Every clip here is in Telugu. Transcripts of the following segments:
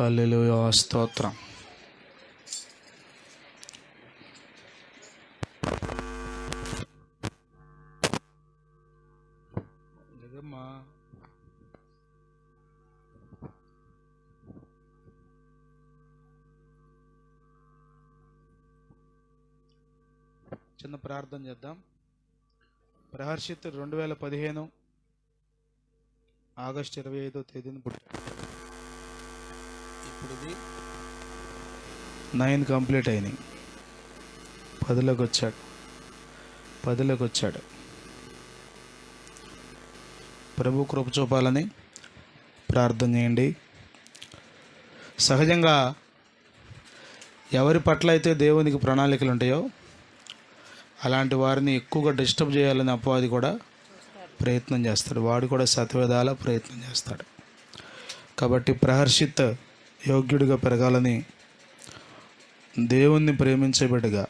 హల్లెలూయా స్తోత్రం. చిన్న ప్రార్థన చేద్దాం. ప్రహర్షిత్ రెండు వేల పదిహేను ఆగస్టు ఇరవై ఐదో తేదీన పుట్టాడు. ఇప్పుడు నైన్ కంప్లీట్ అయినాయి. పదిలోకి వచ్చాడు పదిలోకి వచ్చాడు ప్రభు కృప చూపాలని ప్రార్థన చేయండి. సహజంగా ఎవరి పట్ల అయితే దేవునికి ప్రణాళికలు ఉంటాయో అలాంటి వారిని ఎక్కువగా డిస్టర్బ్ చేయాలని అపవాది కూడా ప్రయత్నం చేస్తాడు. వాడు కూడా సతవేదాల ప్రయత్నం చేస్తాడు. కాబట్టి ప్రహర్షిత్ యోగ్యుడిగా పెరగాలని దేవుణ్ణి ప్రేమించే బిడ్డగా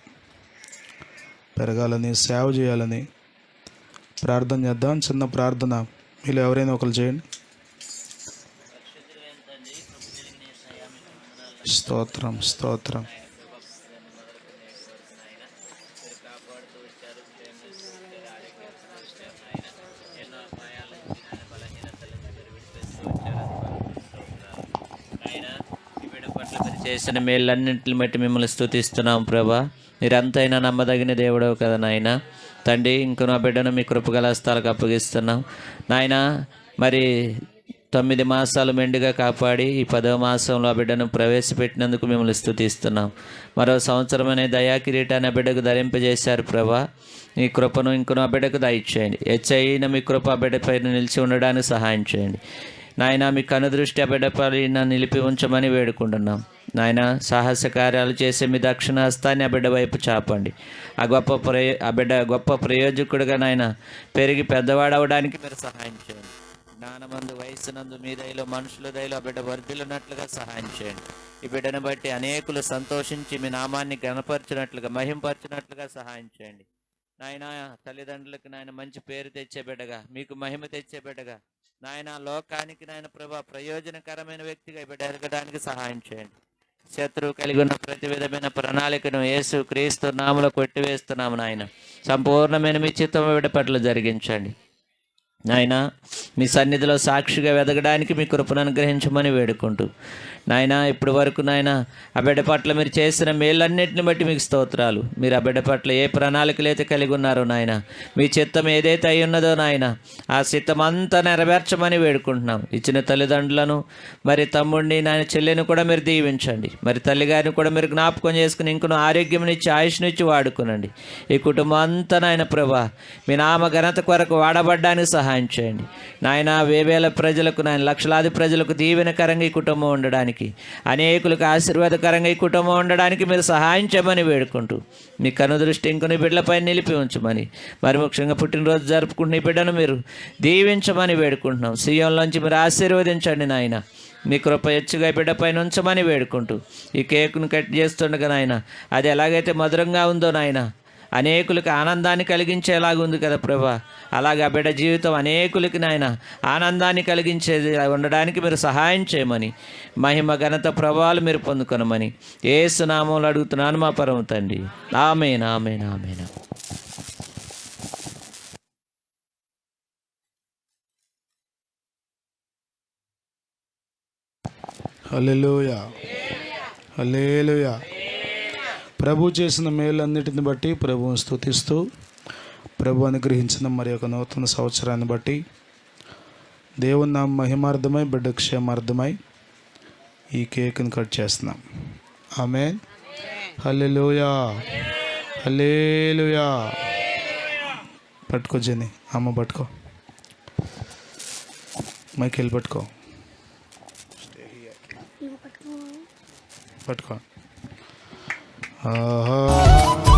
పెరగాలని సేవ చేయాలని ప్రార్థన చేద్దాం. చిన్న ప్రార్థన. మీరు ఎవరైనా ఒకరు చేయండి. స్తోత్రం స్తోత్రం. చేసిన మేళ్ళన్నింటిని బట్టి మిమ్మల్ని స్థుతిస్తున్నాం ప్రభా. మీరంతైనా నమ్మదగిన దేవుడవు కదా నాయన. తండ్రి ఇంక నా బిడ్డను మీ కృపగల స్థలకు అప్పగిస్తున్నాం. నాయన మరి తొమ్మిది మాసాలు మెండుగా కాపాడి ఈ పదవ మాసంలో ఆ బిడ్డను ప్రవేశపెట్టినందుకు మిమ్మల్ని స్థుతిస్తున్నాం మరో సంవత్సరం అనే దయా కిరీటాన్ని ఆ బిడ్డకు ధరింపజేశారు ప్రభా. ఈ కృపను ఇంకొన ఆ బిడ్డకు దయచేయండి. హెచ్చయిన మీ కృప ఆ బిడ్డపై నిలిచి ఉండడానికి సహాయం చేయండి. నాయన మీ కనుదృష్టి ఆ బిడ్డపైన నిలిపి ఉంచమని వేడుకుంటున్నాం. నాయన సాహస కార్యాలు చేసే మీ దక్షిణ హస్తాన్ని ఆ బిడ్డ వైపు చాపండి. ఆ గొప్ప ప్రయో ఆ బిడ్డ గొప్ప ప్రయోజకుడిగా నాయన పెరిగి పెద్దవాడవడానికి మీరు సహాయం చేయండి. జ్ఞానమందు వయస్సునందు మీ దయలో మనుషుల దయలో ఆ బిడ్డ వర్ధిల్లున్నట్లుగా సహాయం చేయండి. ఈ బిడ్డను బట్టి అనేకులు సంతోషించి మీ నామాన్ని గణపరిచినట్లుగా మహింపరిచినట్లుగా సహాయం చేయండి. నాయన తల్లిదండ్రులకు నాయన మంచి పేరు తెచ్చే బిడ్డగా మీకు మహిమ తెచ్చే బిడ్డగా నాయన లోకానికి నాయన ప్రభా ప్రయోజనకరమైన వ్యక్తిగా ఈ బిడ్డ ఎదగడానికి సహాయం చేయండి. శత్రువు కలిగి ఉన్న ప్రతి విధమైన ప్రణాళికను యేసు క్రీస్తు నామలో కొట్టివేస్తున్నాము నాయన. సంపూర్ణమైన మీ చిత్తం విడపట్లు జరిగించండి. నాయన మీ సన్నిధిలో సాక్షిగా వెదగడానికి మీ కృపను అనుగ్రహించమని వేడుకుంటూ. నాయన ఇప్పటి వరకు నాయన ఆ బిడ్డ పట్ల మీరు చేసిన మేలన్నింటిని బట్టి మీకు స్తోత్రాలు. మీరు ఆ బిడ్డ పట్ల ఏ ప్రణాళికలు అయితే కలిగి ఉన్నారో నాయన మీ చిత్తం ఏదైతే అయి ఉన్నదో నాయన ఆ చిత్తం అంతా నెరవేర్చమని వేడుకుంటున్నాం. ఇచ్చిన తల్లిదండ్రులను మరి తమ్ముడిని నాయన చెల్లిని కూడా మీరు దీవించండి. మరి తల్లిగారిని కూడా మీరు జ్ఞాపకం చేసుకుని ఇంకొన ఆరోగ్యంనిచ్చి ఆయుష్నిచ్చి వాడుకునండి. ఈ కుటుంబం అంతా నాయన ప్రభా మీ నామ ఘనత కొరకు వాడబడ్డానికి సహాయం చేయండి. నాయన వేవేల ప్రజలకు నాయన లక్షలాది ప్రజలకు దీవెనకరంగా ఈ కుటుంబం ఉండడానికి అనేకులకు ఆశీర్వాదకరంగా ఈ కుటుంబం ఉండడానికి మీరు సహాయం చేయమని వేడుకుంటూ మీ కనుదృష్టి ఇంకొని బిడ్డలపై నిలిపి ఉంచమని మరి ముఖ్యంగా పుట్టినరోజు జరుపుకుంటున్న ఈ బిడ్డను మీరు దీవించమని వేడుకుంటున్నాం. సీఎంలోంచి మీరు ఆశీర్వదించండి నాయన. మీ కృప ఎచ్చుగా ఈ బిడ్డపైన ఉంచమని వేడుకుంటూ ఈ కేకును కట్ చేస్తుండగా నాయన అది ఎలాగైతే మధురంగా ఉందో నాయన అనేకులకు ఆనందాన్ని కలిగించేలాగా ఉంది కదా ప్రభా. అలాగే ఆ బిడ్డ జీవితం అనేకులకి నాయన ఆనందాన్ని కలిగించేది ఉండడానికి మీరు సహాయం చేయమని మహిమ ఘనత ప్రభావాలు మీరు పొందుకొనమని ఏ సునామంలో అడుగుతున్నాను మా పరమ తండ్రి. Amen amen amen. Hallelujah. Hallelujah. ప్రభు చేసిన మేలన్నిటిని బట్టి ప్రభువుని స్తుతిస్తూ ప్రభు అనుగ్రహించిన మరి ఒక నూతన సంవత్సరాన్ని బట్టి దేవుని నా మహిమార్థమై బిడ్డ క్షేమార్థమై ఈ కేక్ని కట్ చేస్తున్నాం. ఆమె హల్లెలూయా. హల్లెలూయా. పట్టుకో జని అమ్మ పట్టుకో. మైకెళ్ళి పట్టుకో. పట్టుకో. Uh-huh.